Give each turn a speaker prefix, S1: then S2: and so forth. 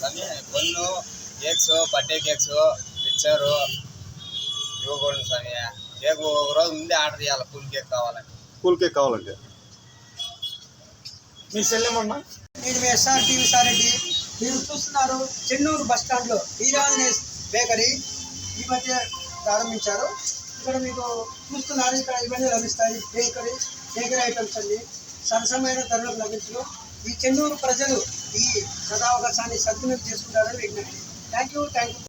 S1: Bun cakes birthday cakes mixture ఇవ్వకూడదు స్వామి cake ఒక రోజు ముందే ఆర్డర్ చేయాలి ఫుల్ కేక్ కావాలని
S2: కూల్ కేక్ కావాలంటే.
S3: మీ సెల్లెమన్నా
S4: నేను మీ ఎస్ఆర్ టీవీ సారెడ్డి. మీరు చూస్తున్నారు చెన్నూరు బస్ స్టాండ్లో వీరాంజనేస్ బేకరీ. ఈ మధ్య ప్రారంభించారు. ఇక్కడ మీకు చూస్తున్నారు ఇక్కడ ఇవన్నీ లభిస్తాయి. బేకరీ బేకరీ ఐటమ్స్ అన్ని. సరసమైన ధరలకు లభించడం ఈ చెన్నూరు ప్రజలు ఈ సదావకాశాన్ని సద్వినియోగం చేసుకుంటారని విజ్ఞప్తి థ్యాంక్ యూ థ్యాంక్ యూ